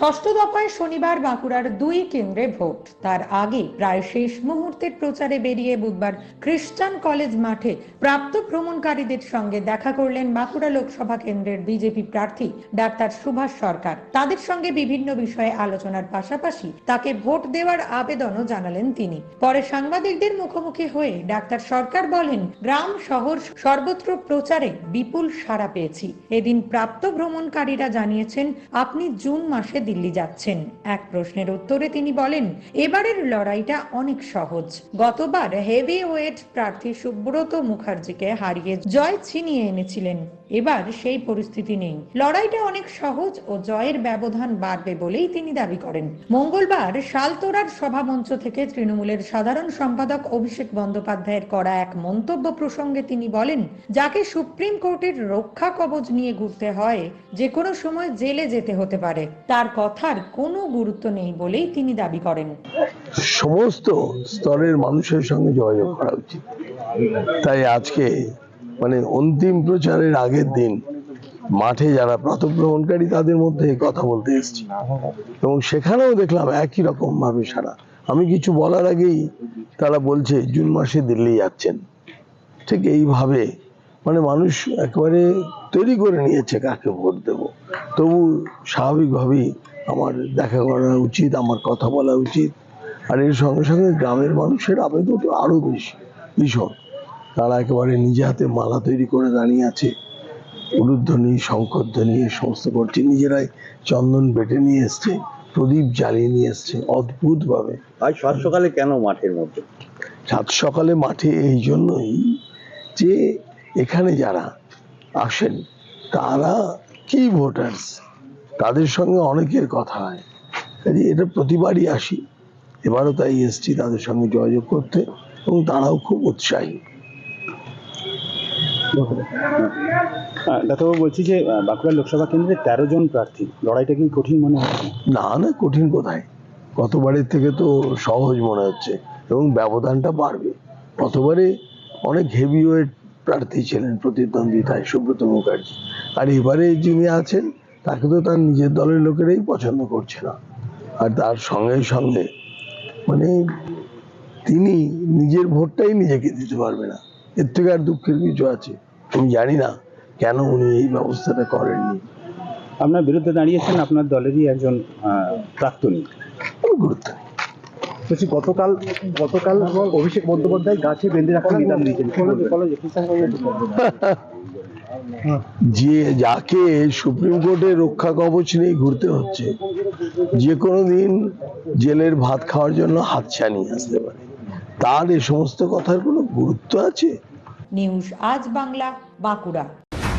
ষষ্ঠ দফায় শনিবার বাঁকুড়ার দুই কেন্দ্রে ভোট। তার আগে প্রায় শেষ মুহূর্তের প্রচারে বেরিয়ে বুধবার খ্রিস্টান কলেজ মাঠে প্রাপ্ত ভ্রমণকারীদের সঙ্গে দেখা করলেন বাঁকুড়া লোকসভা কেন্দ্রের বিজেপি প্রার্থী ডাক্তার সুভাষ সরকার। তাদের সঙ্গে বিভিন্ন বিষয়ে আলোচনার পাশাপাশি তাকে ভোট দেওয়ার আবেদনও জানালেন তিনি। পরে সাংবাদিকদের মুখোমুখি হয়ে ডাক্তার সরকার বলেন, গ্রাম, শহর সর্বত্র প্রচারে বিপুল সাড়া পেয়েছি। এদিন প্রাপ্ত ভ্রমণকারীরা জানিয়েছেন, আপনি জুন মাসে দিল্লি যাচ্ছেন। এক প্রশ্নের উত্তরে তিনি বলেন, এবারের লড়াইটা অনেক সহজ। গতবার হেভি ওয়েট প্রার্থী সুব্রত মুখার্জিকে হারিয়ে জয় ছিনিয়ে এনেছিলেন। এবার সেই পরিস্থিতি নেই। লড়াইটা অনেক সহজ ও জয়ের ব্যবধান বাড়বে বলেই তিনি দাবি করেন। মঙ্গলবার শালতোরার সভামঞ্চ থেকে তৃণমূলের সাধারণ সম্পাদক অভিষেক বন্দ্যোপাধ্যায়ের করা এক মন্তব্য প্রসঙ্গে তিনি বলেন, যাকে সুপ্রিম কোর্টের রক্ষা কবচ নিয়ে ঘুরতে হয়, যে কোনো সময় জেলে যেতে হতে পারে। তার কথার কোনো গুরুত্ব নেই বলেই তিনি দাবি করেন। সমস্ত স্তরের মানুষের সঙ্গে যোগাযোগ করা উচিত। তাই আজকে মানে অন্তিম প্রচারের আগের দিন মাঠে যারা প্রাতভ্রমণকারী তাদের মধ্যে কথা বলতে এসেছি। এবং সেখানেও দেখলাম একই রকম ভাবে সারা। আমি কিছু বলার আগেই তারা বলছে, জুন মাসে দিল্লি যাচ্ছেন। ঠিক এইভাবে মানে মানুষ একেবারে তৈরি করে নিয়েছে কাকে ভোট দেব। তবু স্বাভাবিকভাবেই আমার দেখা করা উচিত আমার কথা বলা উচিত। আর এর সঙ্গে সঙ্গে গ্রামের মানুষের আবেদন তো আরও বেশি ভীষণ। তারা একেবারে নিজে হাতে মালা তৈরি করে দাঁড়িয়ে আছে। উলুধ্বনি শঙ্করধ্বনি এ সমস্ত করছে। নিজেরাই চন্দন বেটে নিয়ে এসছে প্রদীপ জ্বালিয়ে নিয়ে এসছে অদ্ভুত ভাবে আজ সাত সকালে কেন মাঠের মধ্যে? সাত সকালে মাঠে এই জন্যই যে এখানে যারা আসেন তারা কি ভোটার্স তাদের সঙ্গে অনেকের কথা হয়। কাজে এটা প্রতিবারই আসি। এবারও তাই এসছি তাদের সঙ্গে যোগাযোগ করতে এবং তারাও খুব উৎসাহী। ডাক্তারবাবু বলছি যে বাঁকুড়া লোকসভা কেন্দ্রে তেরো জন প্রার্থী। লড়াইটা কি কঠিন মনে হচ্ছে? না না কঠিন কোথায়? গতবারের থেকে তো সহজ মনে হচ্ছে এবং ব্যবধানটা বাড়বে। গতবারে অনেক হেভি ওয়েট প্রার্থী ছিলেন প্রতিদ্বন্দ্বিতায় সুব্রত মুখার্জি। আর এবারে যিনি আছেন তাকে তো তার নিজের দলের লোকেরাই পছন্দ করছে না। আর তার সঙ্গে সঙ্গে মানে তিনি নিজের ভোটটাই নিজেকে দিতে পারবে না। এর থেকে আর দুঃখের কিছু আছে? আমি জানি না কেন উনি এই ব্যবস্থাটা করেননি। আপনার বিরুদ্ধে দাঁড়িয়েছেন আপনার দলেরই একজন আহ, প্রাক্তনী। গুরুত্ব নেই বলছি গতকাল গতকাল অভিষেক বন্দ্যোপাধ্যায় গাছে বেঁধে রাখার নিদান দিয়েছেন। যে যাকে সুপ্রিম কোর্টের রক্ষা কবচ নিয়ে ঘুরতে হচ্ছে যে কোনো দিন জেলের ভাত খাওয়ার জন্য হাতছানি আসতে পারে। তার এ সমস্ত কথার কোনো গুরুত্ব আছে? নিউজ আজ বাংলা বাঁকুড়া।